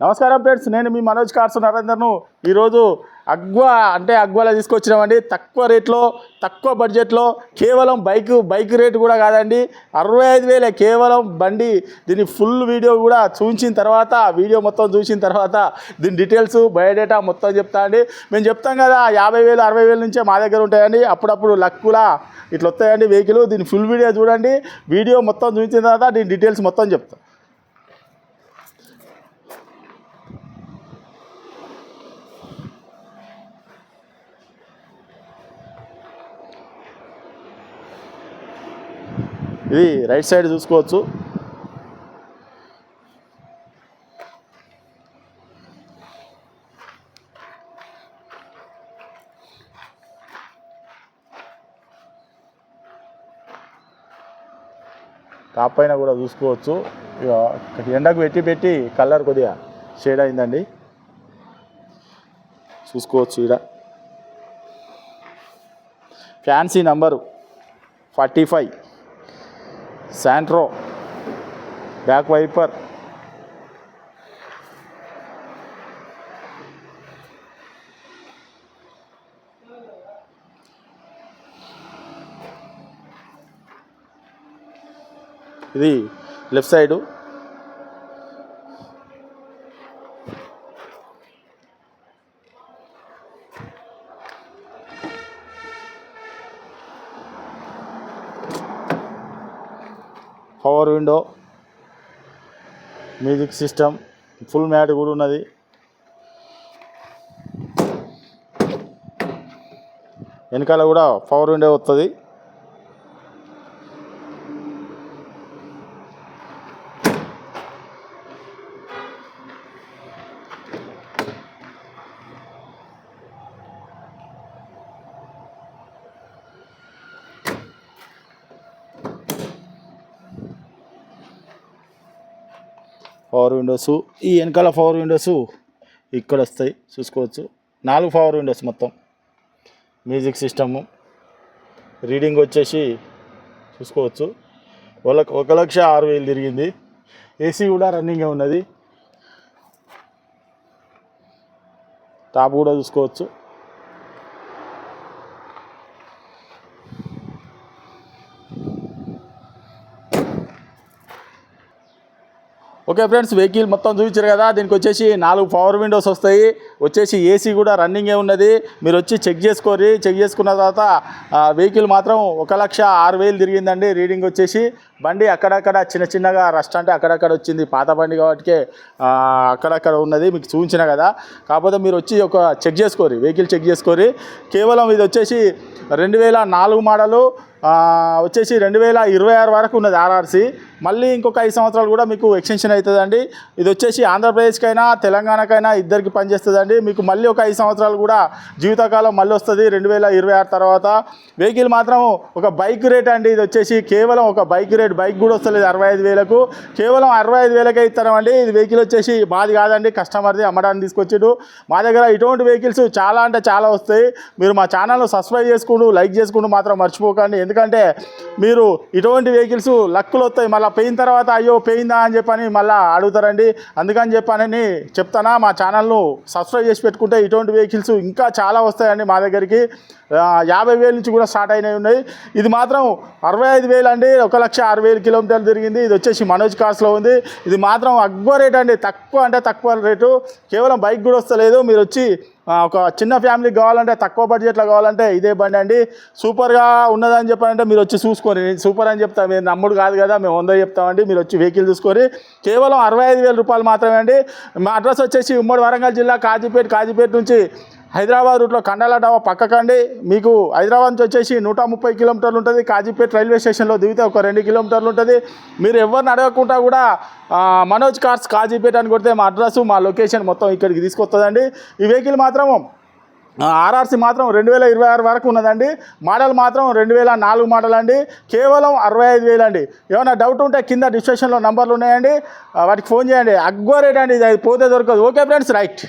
నమస్కారం ఫ్రెండ్స్ నేను మీ మనోజ్ కార్సు నరేందర్ను. ఈరోజు అగ్వా అంటే అగ్వాలో తీసుకొచ్చినామండి. తక్కువ రేట్లో తక్కువ బడ్జెట్లో కేవలం బైక్ బైక్ రేటు కూడా కాదండి. అరవై ఐదు వేలే కేవలం బండి. దీని ఫుల్ వీడియో కూడా చూసిన తర్వాత వీడియో మొత్తం చూసిన తర్వాత దీని డీటెయిల్స్ బయోడేటా మొత్తం చెప్తా అండి. మేము చెప్తాం కదా యాభై వేలు అరవై వేల నుంచే మా దగ్గర ఉంటాయండి. అప్పుడప్పుడు లక్కులా ఇట్లా వస్తాయండి వెహికల్. దీని ఫుల్ వీడియో చూడండి. వీడియో మొత్తం చూసిన తర్వాత దీని డీటెయిల్స్ మొత్తం చెప్తాం. ఇది రైట్ సైడ్ చూసుకోవచ్చు. టాప్ పైన కూడా చూసుకోవచ్చు. ఇక ఎండకు పెట్టి పెట్టి కలర్ కొద్దిగా షేడ్ అయిందండి. చూసుకోవచ్చు ఇక్కడ fancy number forty five. Santro back wiper ఇది left side. Power window music system full mat కూడా ఉన్నది. వెనకాల కూడా పవర్ విండో వస్తుంది పవర్ విండోస్ ఈ వెనకాల పవర్ విండోస్ ఇక్కడ వస్తాయి చూసుకోవచ్చు. నాలుగు పవర్ విండోస్ మొత్తం. మ్యూజిక్ సిస్టము రీడింగ్ వచ్చేసి చూసుకోవచ్చు. ఒక ఒక లక్ష ఆరు వేలు తిరిగింది. ఏసీ కూడా రన్నింగే ఉన్నది. టాప్ కూడా చూసుకోవచ్చు. ఓకే ఫ్రెండ్స్ వెహికల్ మొత్తం చూపించారు కదా దీనికి వచ్చేసి నాలుగు పవర్ విండోస్ వస్తాయి. వచ్చేసి ఏసీ కూడా రన్నింగే ఉన్నది. మీరు వచ్చి చెక్ చేసుకోరి చెక్ చేసుకున్న తర్వాత వెహికల్ మాత్రం ఒక లక్ష ఆరు వేలు తిరిగిందండి. రీడింగ్ వచ్చేసి బండి అక్కడక్కడ చిన్న చిన్నగా రస్ట్ అంటే అక్కడక్కడ వచ్చింది. పాత బండి కాబట్టి అక్కడక్కడ ఉన్నది. మీకు చూపించిన కదా. కాకపోతే మీరు వచ్చి ఒక చెక్ చేసుకోరు వెహికల్ చెక్ చేసుకోరు. కేవలం ఇది వచ్చేసి రెండు వేల నాలుగు మోడలు వచ్చేసి రెండు వేల ఇరవై ఆరు వరకు ఉన్నది ఆర్ఆర్సి. మళ్ళీ ఇంకొక ఐదు సంవత్సరాలు కూడా మీకు ఎక్స్టెన్షన్ అవుతుందండి. ఇది వచ్చేసి ఆంధ్రప్రదేశ్కైనా తెలంగాణకైనా ఇద్దరికి పనిచేస్తుందండి. మీకు మళ్ళీ ఒక ఐదు సంవత్సరాలు కూడా జీవితకాలం మళ్ళీ వస్తుంది రెండు వేల ఇరవై ఆరు తర్వాత. వెహికల్ మాత్రం ఒక బైక్ రేట్ అండి. ఇది వచ్చేసి కేవలం ఒక బైక్ రేట్ బైక్ కూడా వస్తలేదు అరవై ఐదు వేలకు. కేవలం అరవై ఐదు వేలకే ఇస్తామండి ఇది వెహికల్ వచ్చేసి మాది కాదండి కస్టమర్ది అమ్మడానికి తీసుకొచ్చిండు మా దగ్గర ఇటువంటి వెహికల్స్ చాలా అంటే చాలా వస్తాయి. మీరు మా ఛానల్ను సబ్స్క్రైబ్ చేసుకుంటూ లైక్ చేసుకుంటూ మాత్రం మర్చిపోకండి. ఎందుకంటే మీరు ఇటువంటి వెహికల్స్ లక్కులు వస్తాయి. మళ్ళీ పోయిన తర్వాత అయ్యో పోయిందా అని చెప్పని మళ్ళీ అడుగుతారండి. అందుకని చెప్పానని చెప్తానా మా ఛానల్ను సబ్స్క్రైబ్ చేసి పెట్టుకుంటే ఇటువంటి వెహికల్స్ ఇంకా చాలా వస్తాయండి మా దగ్గరికి. యాభై వేల నుంచి కూడా స్టార్ట్ అయినవి ఉన్నాయి. ఇది మాత్రం అరవై ఐదు వేలు అండి. ఒక లక్ష ఆరు వేలు కిలోమీటర్లు తిరిగింది. ఇది వచ్చేసి మనోజ్ కార్స్లో ఉంది. ఇది మాత్రం అక్బర్ రేట్ అండి. తక్కువ అంటే తక్కువ రేటు. కేవలం బైక్ కూడా వస్తలేదు. మీరు వచ్చి ఒక చిన్న ఫ్యామిలీకి కావాలంటే తక్కువ బడ్జెట్లో కావాలంటే ఇదే బండి అండి. సూపర్గా ఉన్నదని చెప్పాలంటే మీరు వచ్చి చూసుకొని సూపర్ అని చెప్తాను మీరు నమ్ముడు కాదు కదా. మేము వంద చెప్తామండి. మీరు వచ్చి వెహికల్ చూసుకొని కేవలం అరవై ఐదు వేల రూపాయలు మాత్రమే అండి. మా అడ్రస్ వచ్చేసి ఉమ్మడి వరంగల్ జిల్లా కాజీపేట కాజీపేట నుంచి హైదరాబాద్ రూట్లో కండాల డాబా పక్కకండి. మీకు హైదరాబాద్ నుంచి వచ్చేసి నూట ముప్పై కిలోమీటర్లు ఉంటుంది. కాజీపేట రైల్వే స్టేషన్లో దిగితే ఒక రెండు కిలోమీటర్లు ఉంటుంది. మీరు ఎవరిని అడగకుండా కూడా మనోజ్ కార్స్ కాజీపేట అని కొడితే మా అడ్రస్ మా లొకేషన్ మొత్తం ఇక్కడికి తీసుకొస్తుందండి. ఈ వెహికల్ మాత్రం ఆర్ఆర్సీ మాత్రం రెండు వేల ఇరవై ఆరు వరకు ఉన్నదండి. మోడల్ మాత్రం రెండు వేల నాలుగు మోడల్ అండి. కేవలం అరవై ఐదు వేలు అండి. ఏమైనా డౌట్ ఉంటే కింద డిస్క్రిప్షన్లో నంబర్లు ఉన్నాయండి. వాటికి ఫోన్ చేయండి. అగ్వా రేట్ అండి. ఇది అది పోతే దొరకదు. Okay friends right.